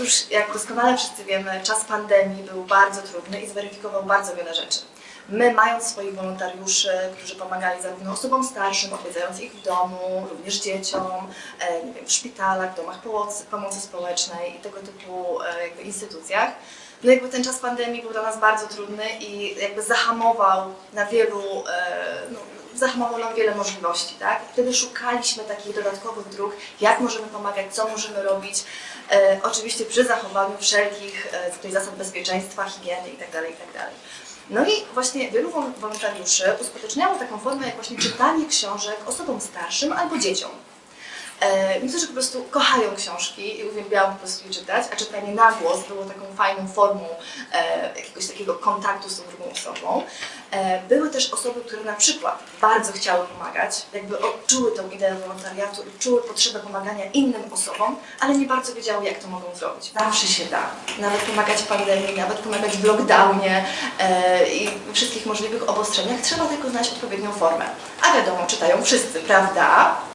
Otóż, jak doskonale wszyscy wiemy, czas pandemii był bardzo trudny i zweryfikował bardzo wiele rzeczy. My, mając swoich wolontariuszy, którzy pomagali zarówno osobom starszym, odwiedzając ich w domu, również dzieciom, e, nie wiem, w szpitalach, domach pomocy, pomocy społecznej i tego typu e, jakby instytucjach, no jakby ten czas pandemii był dla nas bardzo trudny i jakby zahamował na wielu, e, no, zahamował nam wiele możliwości, tak? Wtedy szukaliśmy takich dodatkowych dróg, jak możemy pomagać, co możemy robić, e, oczywiście przy zachowaniu wszelkich e, tutaj zasad bezpieczeństwa, higieny itd., itd. No i właśnie wielu wol- wolontariuszy uskuteczniało taką formę jak właśnie czytanie książek osobom starszym albo dzieciom. Niektórzy po prostu kochają książki i uwielbiają po prostu je czytać, a czytanie na głos było taką fajną formą e, jakiegoś takiego kontaktu z tą drugą osobą. E, były też osoby, które na przykład bardzo chciały pomagać, jakby odczuły tą ideę wolontariatu i czuły potrzebę pomagania innym osobom, ale nie bardzo wiedziały, jak to mogą zrobić. Zawsze się da. Nawet pomagać w pandemii, nawet pomagać w lockdownie e, i wszystkich możliwych obostrzeniach. Trzeba tylko znaleźć odpowiednią formę. A wiadomo, czytają wszyscy, prawda?